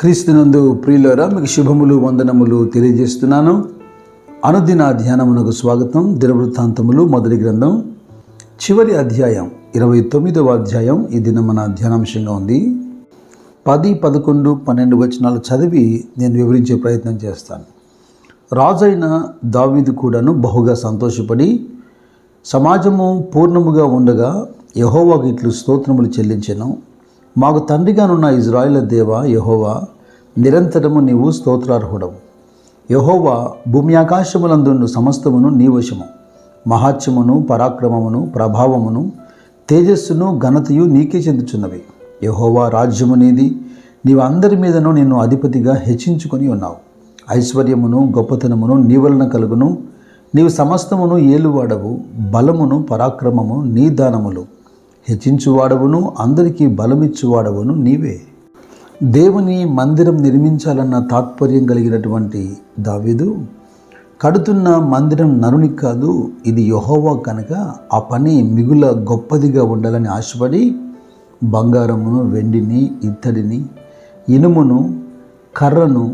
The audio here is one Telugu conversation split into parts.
క్రీస్తునందు ప్రియులరా మీకు శుభములు వందనములు తెలియజేస్తున్నాను. అనుదిన ధ్యానమునకు స్వాగతం. దినవృత్తాంతములు మొదటి గ్రంథం. చివరి అధ్యాయం ఇరవై తొమ్మిదవ అధ్యాయం. ఈ మన ధ్యానాంశంగా ఉంది. పది పదకొండు పన్నెండు వచనాలు చదివి నేను వివరించే ప్రయత్నం చేస్తాను. రాజైన దావీదు కూడాను బహుగా సంతోషపడి సమాజము పూర్ణముగా ఉండగా యహోవాకి ఇట్లు స్తోత్రములు చెల్లించాను. మాకు తండ్రిగానున్న ఇజ్రాయిల దేవ యహోవా నిరంతరము నీవు స్తోత్రార్హుడవు. యహోవా భూమి ఆకాశములందుండు సమస్తమును నీ వశము. మహాత్యమును పరాక్రమమును ప్రభావమును తేజస్సును ఘనతయు నీకే చెందుచున్నవి. యహోవా రాజ్యము నీది. నీవు అందరి మీదను నిన్ను అధిపతిగా హెచ్చించుకొని ఉన్నావు. ఐశ్వర్యమును గొప్పతనమును నీ వలన కలుగును. నీవు సమస్తమును ఏలువాడవు. బలమును పరాక్రమము నీ దానములు. హెచ్చించువాడవును అందరికీ బలమిచ్చువాడవును నీవే. దేవుని మందిరం నిర్మించాలన్న తాత్పర్యం కలిగినటువంటి దావీదు కడుతున్న మందిరం నరుని కాదు ఇది యహోవా కనుక ఆ పని మిగుల గొప్పదిగా ఉండాలని ఆశపడి బంగారమును వెండిని ఇత్తడిని ఇనుమును కర్రను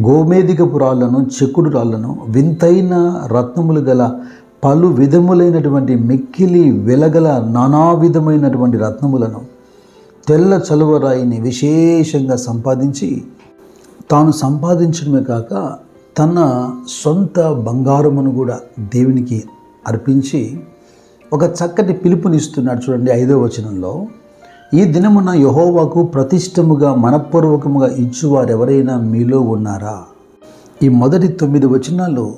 గోమేధికపు రాళ్ళను చెక్కుడు రాళ్ళను వింతైన రత్నములు గల పలు విధములైనటువంటి మిక్కిలి వెలగల నానా విధమైనటువంటి రత్నములను తెల్ల చలువరాయిని విశేషంగా సంపాదించి తాను సంపాదించడమే కాక తన సొంత బంగారమును కూడా దేవునికి అర్పించి ఒక చక్కటి పిలుపునిస్తున్నాడు చూడండి ఐదో వచనంలో. ఈ దినమున యహోవాకు ప్రతిష్టముగా మనపూర్వకముగా ఇచ్చువారు ఎవరైనా మీలో ఉన్నారా? ఈ మొదటి తొమ్మిది వచనాలు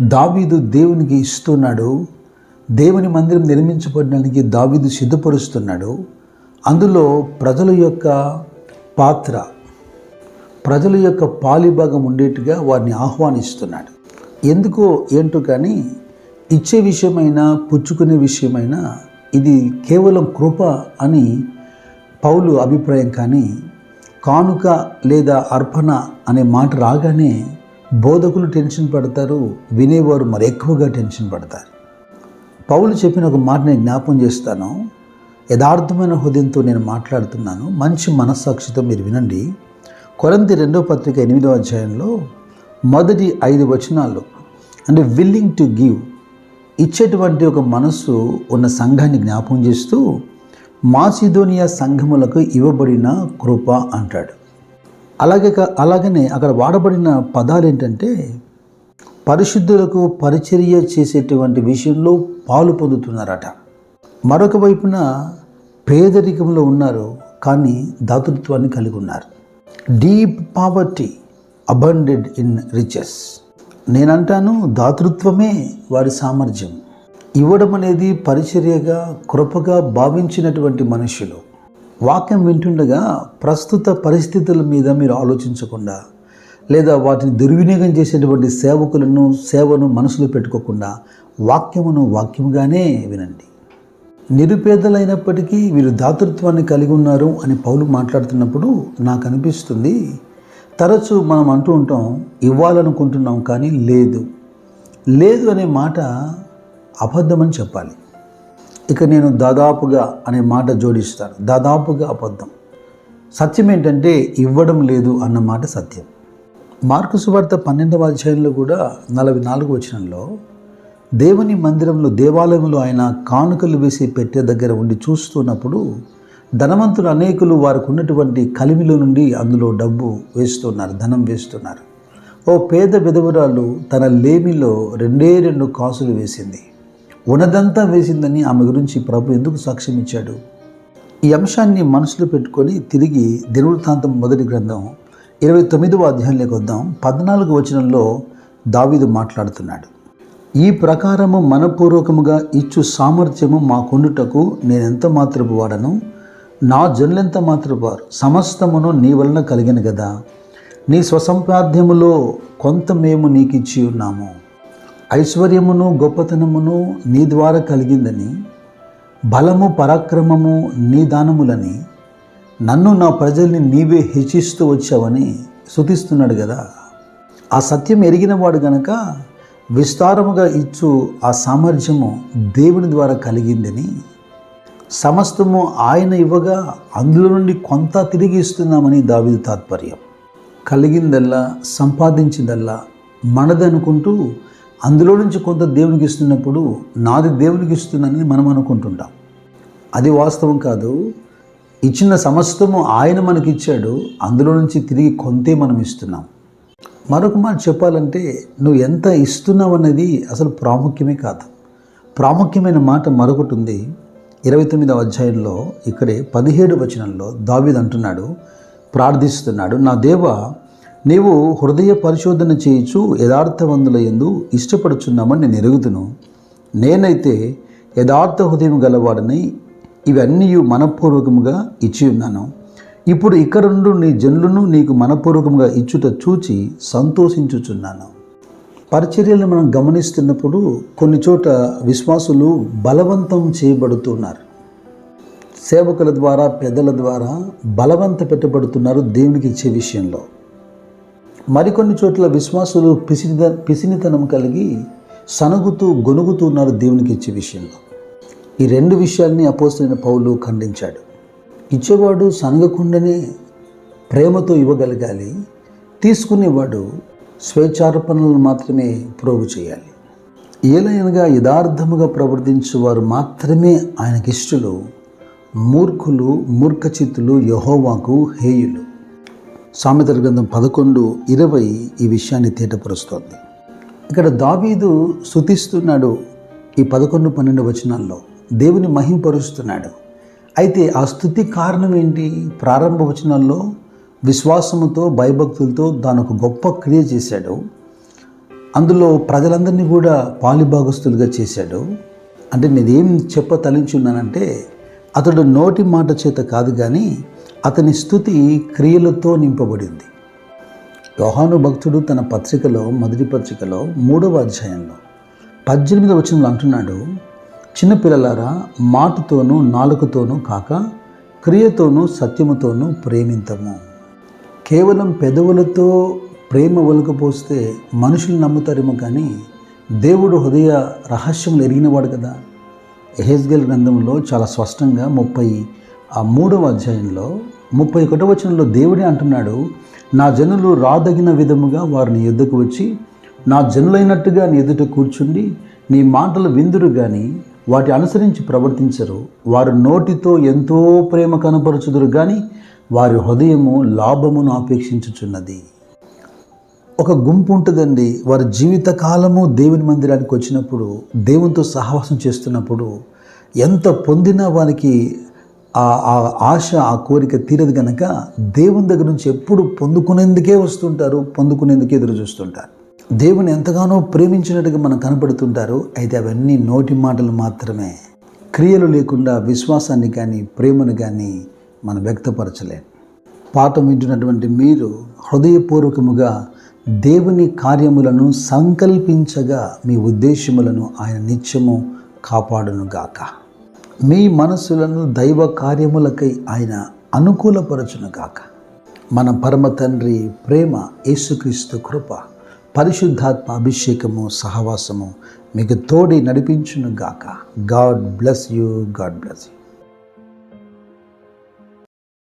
దావీదు దేవునికి ఇస్తున్నాడు. దేవుని మందిరం నిర్మించబడడానికి దావీదు సిద్ధపరుస్తున్నాడు. అందులో ప్రజల యొక్క పాత్ర ప్రజల యొక్క పాలిభాగం ఉండేట్టుగా వారిని ఆహ్వానిస్తున్నాడు. ఎందుకో ఏంటో కానీ ఇచ్చే విషయమైనా పుచ్చుకునే విషయమైనా ఇది కేవలం కృప అని పౌలు అభిప్రాయం కానీ కానుక లేదా అర్పణ అనే మాట రాగానే బోధకులు టెన్షన్ పడతారు వినేవారు మరి ఎక్కువగా టెన్షన్ పడతారు. పౌలు చెప్పిన ఒక మాట నేను జ్ఞాపం చేస్తాను. యథార్థమైన హృదయంతో నేను మాట్లాడుతున్నాను. మంచి మనస్సాక్షితో మీరు వినండి. కొరంతి రెండో పత్రిక ఎనిమిదో అధ్యాయంలో మొదటి ఐదు వచనాలు. అంటే విల్లింగ్ టు గివ్ ఇచ్చేటువంటి ఒక మనస్సు ఉన్న సంఘాన్ని జ్ఞాపం చేస్తూ మాసిదోనియా సంఘములకు ఇవ్వబడిన కృప అంటాడు. అలాగే అలాగనే అక్కడ వాడబడిన పదాలు ఏంటంటే పరిశుద్ధులకు పరిచర్య చేసేటువంటి విషయంలో పాలు పొందుతున్నారట. మరొక వైపున పేదరికంలో ఉన్నారు కానీ దాతృత్వాన్ని కలిగి ఉన్నారు. Deep poverty abounded in riches నేనంటాను దాతృత్వమే వారి సామర్థ్యం. ఇవ్వడం అనేది పరిచర్యగా కృపగా భావించినటువంటి మనుషులు. వాక్యం వింటుండగా ప్రస్తుత పరిస్థితుల మీద మీరు ఆలోచించకుండా లేదా వాటిని దుర్వినియోగం చేసేటువంటి సేవకులను సేవను మనసులో పెట్టుకోకుండా వాక్యమును వాక్యముగానే వినండి. నిరుపేదలైనప్పటికీ వీరు దాతృత్వాన్ని కలిగి ఉన్నారు అని పౌలు మాట్లాడుతున్నప్పుడు నాకు అనిపిస్తుంది. తరచూ మనం అంటూ ఉంటాం ఇవ్వాలనుకుంటున్నాం కానీ లేదు. లేదు అనే మాట అబద్ధమని చెప్పాలి. ఇక నేను దాదాపుగా అనే మాట జోడిస్తాను. దాదాపుగా అబద్ధం. సత్యం ఏంటంటే ఇవ్వడం లేదు అన్న మాట సత్యం. మార్కు సువార్త పన్నెండవ అధ్యాయంలో కూడా నలభై నాలుగు వచనంలో దేవుని మందిరంలో దేవాలయంలో ఆయన కానుకలు వేసి పెట్టే దగ్గర ఉండి చూస్తున్నప్పుడు ధనవంతులు అనేకులు వారికి ఉన్నటువంటి కలిమిలో నుండి అందులో డబ్బు వేస్తున్నారు ధనం వేస్తున్నారు. ఓ పేద విధవరాలు తన లేమిలో రెండే రెండు కాసులు వేసింది. ఉన్నదంతా వేసిందని ఆమె గురించి ప్రభు ఎందుకు సాక్ష్యం ఇచ్చాడు? ఈ అంశాన్ని మనసులో పెట్టుకొని తిరిగి దినవృత్తాంతం మొదటి గ్రంథం ఇరవై తొమ్మిదవ అధ్యాయంలోకి వద్దాం. పద్నాలుగు వచనంలో దావీదు మాట్లాడుతున్నాడు. ఈ ప్రకారము మనపూర్వకముగా ఇచ్చు సామర్థ్యము మాకుండుటకు నేనెంత మాత్రపు వాడను? నా జనులెంత మాత్రపు వారు? సమస్తమును నీ వలన కలిగిన కదా నీ స్వసంపాద్యములో కొంత మేము నీకు ఇచ్చి ఉన్నాము. ఐశ్వర్యమును గొప్పతనమును నీ ద్వారా కలిగిందని బలము పరాక్రమము నీ దానములని నన్ను నా ప్రజల్ని నీవే హెచ్చిస్తూ వచ్చావని శుతిస్తున్నాడు కదా ఆ సత్యం ఎరిగినవాడు గనక విస్తారముగా ఇచ్చు ఆ సామర్థ్యము దేవుని ద్వారా కలిగిందని సమస్తము ఆయన ఇవ్వగా అందులో నుండి కొంత తిరిగి ఇస్తున్నామని దావిది తాత్పర్యం. కలిగిందల్లా సంపాదించిందల్లా మనదనుకుంటూ అందులో నుంచి కొంత దేవునికి ఇస్తున్నప్పుడు నాది దేవునికి ఇస్తున్నానని మనం అనుకుంటుంటాం. అది వాస్తవం కాదు. ఇచ్చిన సమస్తము ఆయన మనకి ఇచ్చాడు అందులో నుంచి తిరిగి కొంతే మనం ఇస్తున్నాం. మరొక మాట చెప్పాలంటే నువ్వు ఎంత ఇస్తున్నావు అనేది అసలు ప్రాముఖ్యమే కాదు. ప్రాముఖ్యమైన మాట మరొకటి ఉంది. ఇరవై తొమ్మిదవ అధ్యాయంలో ఇక్కడే పదిహేడు వచనంలో దావిద్ అంటున్నాడు ప్రార్థిస్తున్నాడు నా దేవ నీవు హృదయ పరిశోధన చేయుచు యథార్థవంతుల ఎందు ఇష్టపడుచున్నామని నేను ఎరుగుతును నేనైతే యథార్థ హృదయం గలవాడని ఇవన్నీ మనపూర్వకముగా ఇచ్చి ఉన్నాను ఇప్పుడు ఇక్కడుండు నీ జనులను నీకు మనపూర్వకంగా ఇచ్చుట చూచి సంతోషించుచున్నాను. పరిచర్యలను మనం గమనిస్తున్నప్పుడు కొన్ని చోట విశ్వాసులు బలవంతం చేయబడుతున్నారు. సేవకుల ద్వారా పెద్దల ద్వారా బలవంత పెట్టబడుతున్నారు దేవునికి ఇచ్చే విషయంలో. మరికొన్ని చోట్ల విశ్వాసులు పిసినిద పిసినితనం కలిగి సనగుతూ గొనుగుతున్నారు దేవునికి ఇచ్చే విషయంలో. ఈ రెండు విషయాల్ని అపోసిన పౌలు ఖండించాడు. ఇచ్చేవాడు సనగకుండానే ప్రేమతో ఇవ్వగలగాలి. తీసుకునేవాడు స్వేచ్ఛార్పణలను మాత్రమే ప్రోగు చేయాలి. ఏలైనగా యథార్థముగా ప్రవర్తించేవారు మాత్రమే ఆయనకిష్టులు. మూర్ఖులు మూర్ఖచిత్తులు యహోవాకు హేయులు. సామెతల గ్రంథం పదకొండు ఇరవై ఈ విషయాన్ని తేటపరుస్తోంది. ఇక్కడ దావీదు శుతిస్తున్నాడు ఈ పదకొండు పన్నెండు వచనాల్లో. దేవుని మహింపరుస్తున్నాడు. అయితే ఆ స్థుతి కారణం ఏంటి? ప్రారంభ వచనంలో విశ్వాసముతో భయభక్తులతో దాని ఒక గొప్ప క్రియ చేశాడు. అందులో ప్రజలందరినీ కూడా పాలిభాగస్తులుగా చేశాడు. అంటే నేనేం చెప్ప తలించున్నానంటే అతడు నోటి మాట చేత కాదు కానీ అతని స్థుతి క్రియలతో నింపబడింది. యోహాను భక్తుడు తన పత్రికలో మొదటి పత్రికలో మూడవ అధ్యాయంలో పద్దెనిమిది వచనంలో అంటున్నాడు చిన్నపిల్లలారా మాటతోనూ నాలుకతోనూ కాక క్రియతోనూ సత్యముతోనూ ప్రేమింతము. కేవలం పెదవులతో ప్రేమ ఒలకపోస్తే మనుషులు నమ్ముతారేమో కానీ దేవుడు హృదయ రహస్యములు ఎరిగినవాడు కదా. ఎహెజ్గల్ గ్రంథంలో చాలా స్పష్టంగా ముప్పై ఆ మూడవ అధ్యాయంలో ముప్పై ఒకటో వచనంలో దేవుడే అంటున్నాడు నా జనులు రాదగిన విధముగా వారిని ఎద్దుకు వచ్చి నా జనులైనట్టుగా నీ ఎదుట కూర్చుండి నీ మాటలు విందురు కానీ వాటి అనుసరించి ప్రవర్తించరు. వారు నోటితో ఎంతో ప్రేమ కనపరచుదురు కానీ వారి హృదయము లాభమును ఆపేక్షించుచున్నది ఒక గుంపు ఉంటుందండి. వారి జీవితకాలము దేవుని మందిరానికి వచ్చినప్పుడు దేవునితో సహవాసం చేస్తున్నప్పుడు ఎంత పొందినా వారికి ఆ ఆ ఆశ ఆ కోరిక తీరదు కనుక దేవుని దగ్గర నుంచి ఎప్పుడు పొందుకునేందుకే వస్తుంటారు పొందుకునేందుకే ఎదురు చూస్తుంటారు దేవుని ఎంతగానో ప్రేమించినట్టుగా మనం కనపడుతుంటారు అయితే అవన్నీ నోటి మాటలు మాత్రమే. క్రియలు లేకుండా విశ్వాసాన్ని కానీ ప్రేమను కానీ మనం వ్యక్తపరచలేం. పాఠం వింటున్నటువంటి మీరు హృదయపూర్వకముగా దేవుని కార్యములను సంకల్పించగా మీ ఉద్దేశములను ఆయన నిత్యము కాపాడునుగాక మీ మనస్సులను దైవ కార్యములకై ఆయన అనుకూలపరచునుగాక మన పరమ తండ్రి ప్రేమ యేసుక్రీస్తు కృప పరిశుద్ధాత్మ అభిషేకము సహవాసము మీకు తోడి నడిపించునుగాక. God bless you God bless you